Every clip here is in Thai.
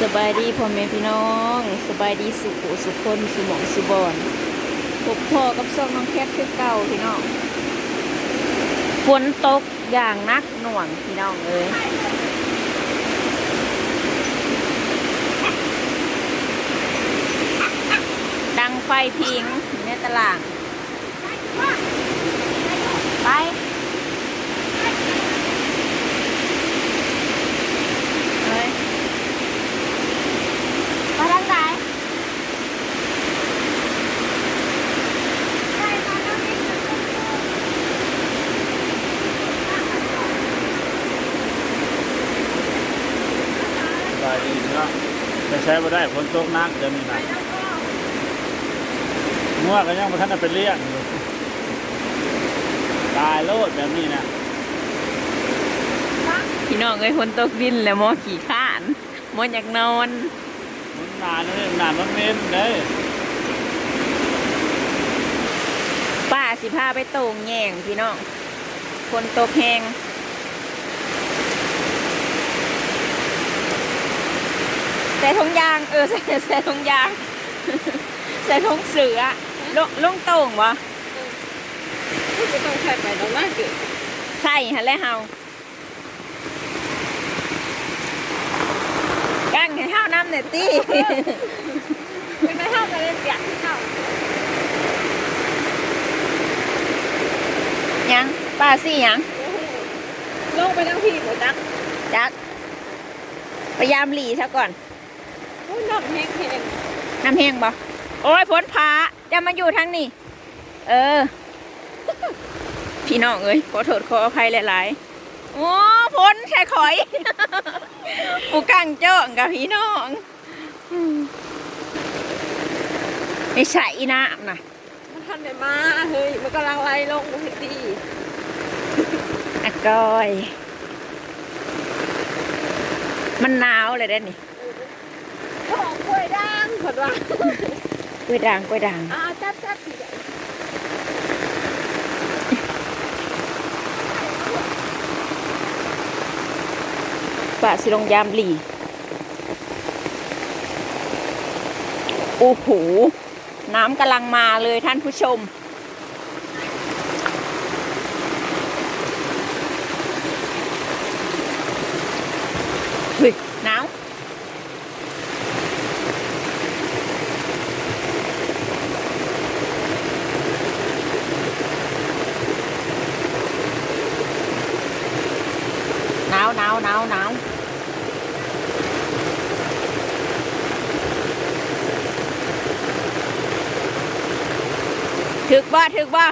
สบายดีพ่อแม่พี่น้อง สบายดีสุขุสุขคนสุหมองสุบอนพบพ่อกับซ่องน้องแคทคือเก่าพี่น้องฝนตกอย่างนักหน่วงพี่น้องเอ้ยดังไฟพิงในตลาดไป เฮ้ยมาทางไหน สบาย ดีเนาะแต่ใช้บ่ได้ฝนตกหนักเดี๋ยวนี้นะงัวก็ยังบ่ทันได้ไปเลี้ยงอยู่ตายโลดแบบนี้นะพี่น้องเอ้ยฝนตกดินแล้วหมอขี่ข้านหมออยากนอนมันนานเลยนานมันเม้นเลยป้าสิพาไปโต่งแย่งพี่น้องฝนตกแหง ใส่ทงยาง เออใส่ใส่ทงยาง ใส่ทงเสือลงลงโต่งวะก็ต้องใช้ไปแล้วน่าเกิดใช่ฮะแล้วเฮากั้งให้ข้าวน้ำเนี่อยตี้เป็นไม่เท่ากันเลยเปียกที่เท่ายังป้าสี่ยังลงไปทั้งพี่หมดจักจักพยายามหลีซะก่อนโอ้ยน้ำแห้งแห้งน้ำแห้งบ่โอ้ยพ้นพาจะมาอยู่ทางนี้เออ พี่น้องเอ้ยขอโทษขออภัยหลายๆโอ้พ้นใช่ข่อยปูกังเจ้องกับพี่น้องอืมไม่ใช่น้ำนะมันทันได้มาเฮ้ยมันกำลังไล่ลงบุตรีอะก้อย มันหนาวเลยได้อนี่ ของกล้วยด่างผดว่ากล้วยด่างกล้วยด่างอ่าจัดจัดทีเดียวป่าสิลงยามหลีโอ้โหน้ำกำลังมาเลยท่านผู้ชม เฮ้ยหนาว หนาวหนาวหนาวถึกบ่ถึกบ่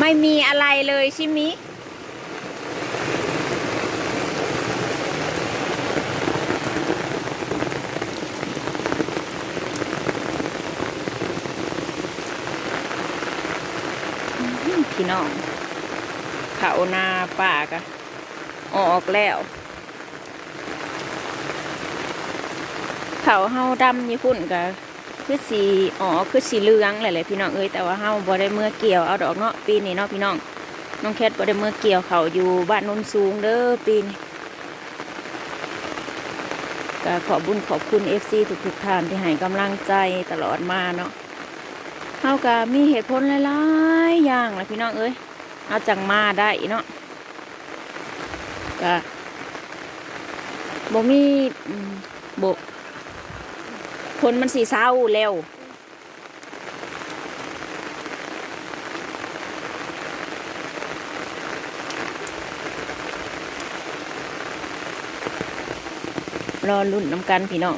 ไม่มีอะไรเลยใช่ไหมยพี่น้อง เขาหน้าป่ากะออกแล้วเขาเฮาดำยี่พุ่นกะคือสีอ๋อคือสีเหลืองหละเลยพี่น้องเอ้ยแต่ว่าเฮาบ่ได้เมื่อเกี่ยวเอาดอกเนาะปีนี้เนาะพี่น้องน้องแคทบ่ได้เมื่อเกี่ยวเขาอยู่บ้านนนสูงเด้อปีนี้ก็ขอบุญขอบคุณ FC ทุกๆท่านที่ให้กำลังใจตลอดมาเนาะเฮาก็มีเหตุผลหลายๆอย่างแหละพี่น้องเอ้ย เอาจังมาได้เนาะก็บ่มีบ่คนมันสีเศร้าแล้วรอรุ่นน้ำกันพี่น้อง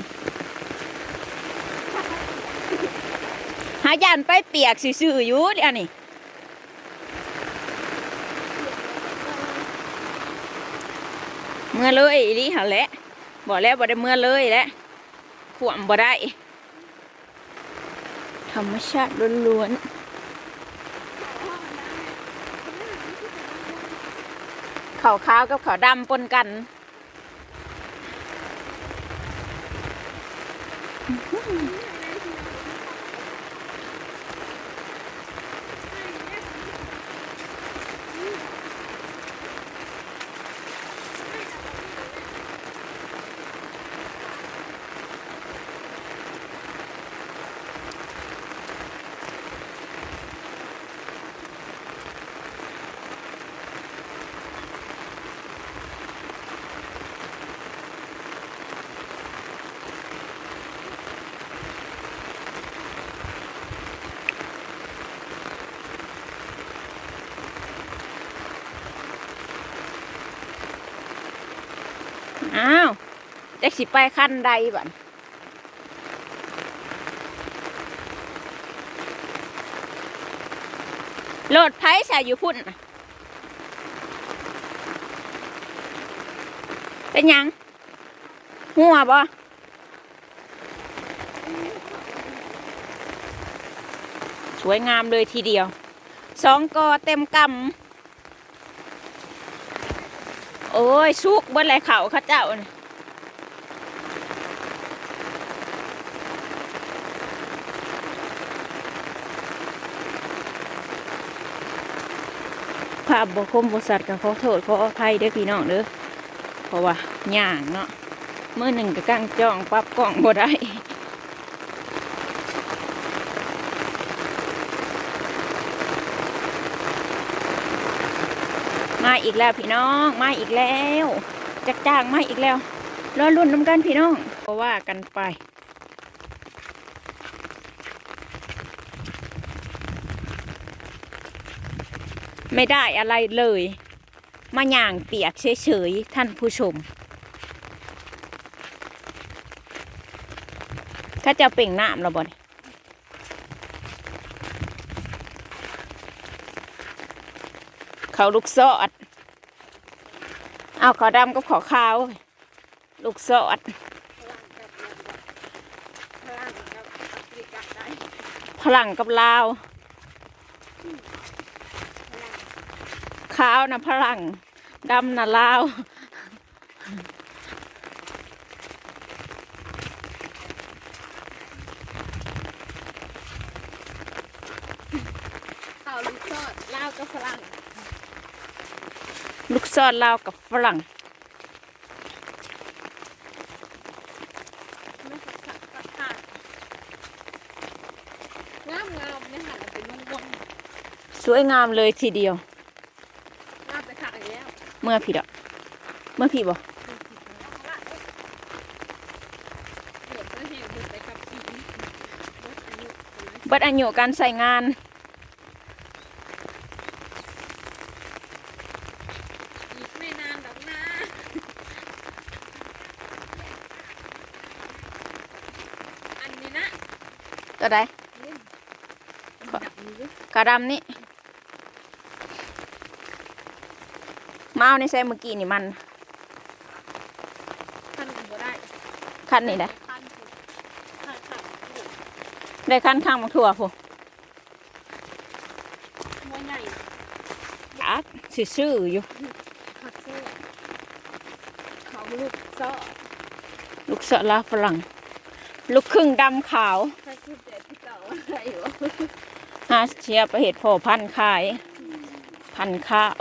หายันไปเปียกซื่อๆอยู่เดี๋ยวนี้ เมื่อเลยอีหลีหันแหละบอกแล้วบ่ได้เมื่อเลยแหละขวมบ่ได้ ธรรมชาติล้วนๆขาวขาวกับขาวดำปนกัน อ้าวจักสิไปขั้นใดบัดโหลดไพ่ใส่อยู่พุ่นเป็นยังหัวบ่สวยงามเลยทีเดียว สองกอเต็มกำ โอ้ยสุกเบิ้ลไรเขาเขาเจ้าน่ะภาพบคมบสัตว์กับขอโทษขออภัยเด้อพี่น้องเด้อเพราะว่าย่างเนาะเมื่อหนึ่งก็กั้งจ้องปั๊บกล้องบ่ได้ มาอีกแล้วพี่น้อง มาอีกแล้วจักจ้างมาอีกแล้วรอรุ่นน้ำกันพี่น้องเพราะว่ากันไป ไม่ได้อะไรเลย มาหย่างเปียกเฉยๆท่านผู้ชมถ้าจะเปล่งน้ำเราบ่น เขาลูกซอด เอาขอดำกับขอขาว ลูกซอด พลังกับลาได้พลังกับลาวขาวนะพลัง ดำนะลาวข้าวลูกทอดลาวกับพลังลูก ซอดลาวกับฝรั่งไม่สักสักสักขาดงามงามเนี่ยค่ะเราเป็นวงวงสวยงามเลยทีเดียวงามไปขาดอีกแล้ว เมื่อพี่ดอกเมื่อพี่บอกเดี๋ยวจะเห็นคุณไปกับสีรถอายุคนนั้นเบัดอายุการใส่งาน อีกไม่นานดอกนะอันนี้นะ ตัวใดนี่อันดับนี้กระดำนี่มาเอาในใส่เมื่อกี้นี่มันท่านก็บ่ได้คันนี่ได้ท่านสิท่านขับหัวได้คันข้างมาทั่วผู้หัวใหญ่อักซื่อๆอยู่ขับเสื้อเขาลูกเซ้อลูกเสอลาวฝรั่ง ลูกครึ่งดำขาวใครคิดเด็ด ที่เก่าอะไรวะหาเชียร์ประเหตุพ่อพันธุ์ขาย พันธุ์ข้าว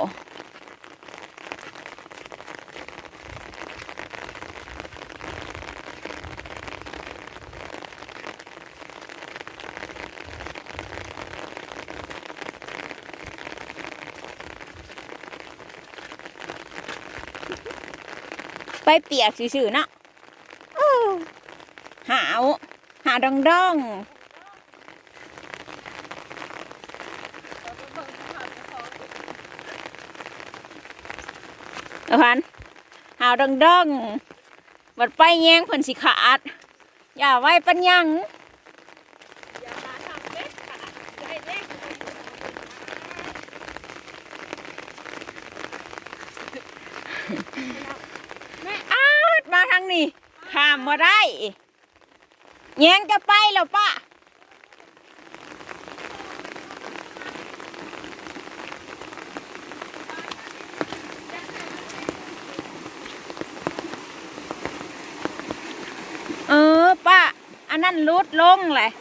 ไปเปียกซื่อๆเนาะเออหาว หาดองดองๆเอา พันหาวดองดองบัดไปแยงเพิ่นสิขาด อย่าไว้ปัญญังอย่ามาทำเด็ดขาดจะให้าวมาทางนี้ข้ามมาได้แยงจะไปแล้วป้าเออป้า อั นั่นลุดลงเลย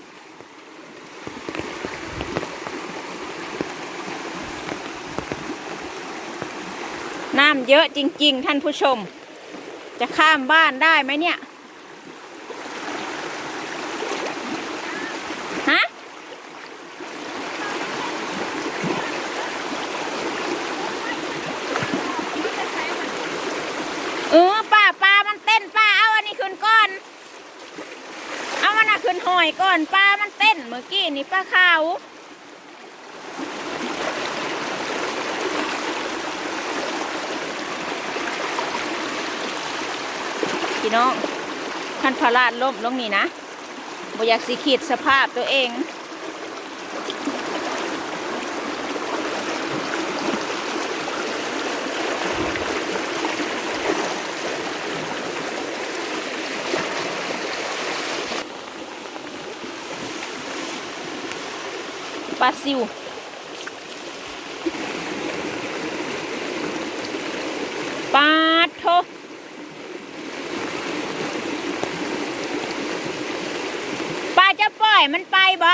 น้ำเยอะจริง ๆ ท่านผู้ชม จะข้ามบ้านได้ไหมเนี่ย ฮะ เออป้าปลามันเต้นป้าเอาอันนี้ขึ้นก่อน เอามันน่ะขึ้นหอยก่อนปลามันเต้นเมื่ อกี้นี่ปลาขาวพี่น้องคันพลาดล่มลงนี่นะบ่อยากสิขีดสภาพตัวเอง ปลาซิวปลาโทปลาจะปล่อยมันไปบ่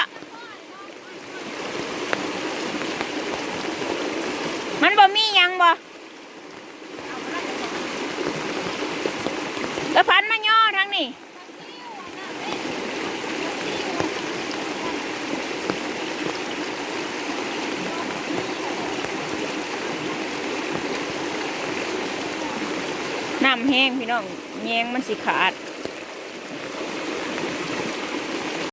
มันบ่มียังบ่กระพันมาย่อทั้งนี่ น้ำแห้ งพี่น้องแยงมันสิขาด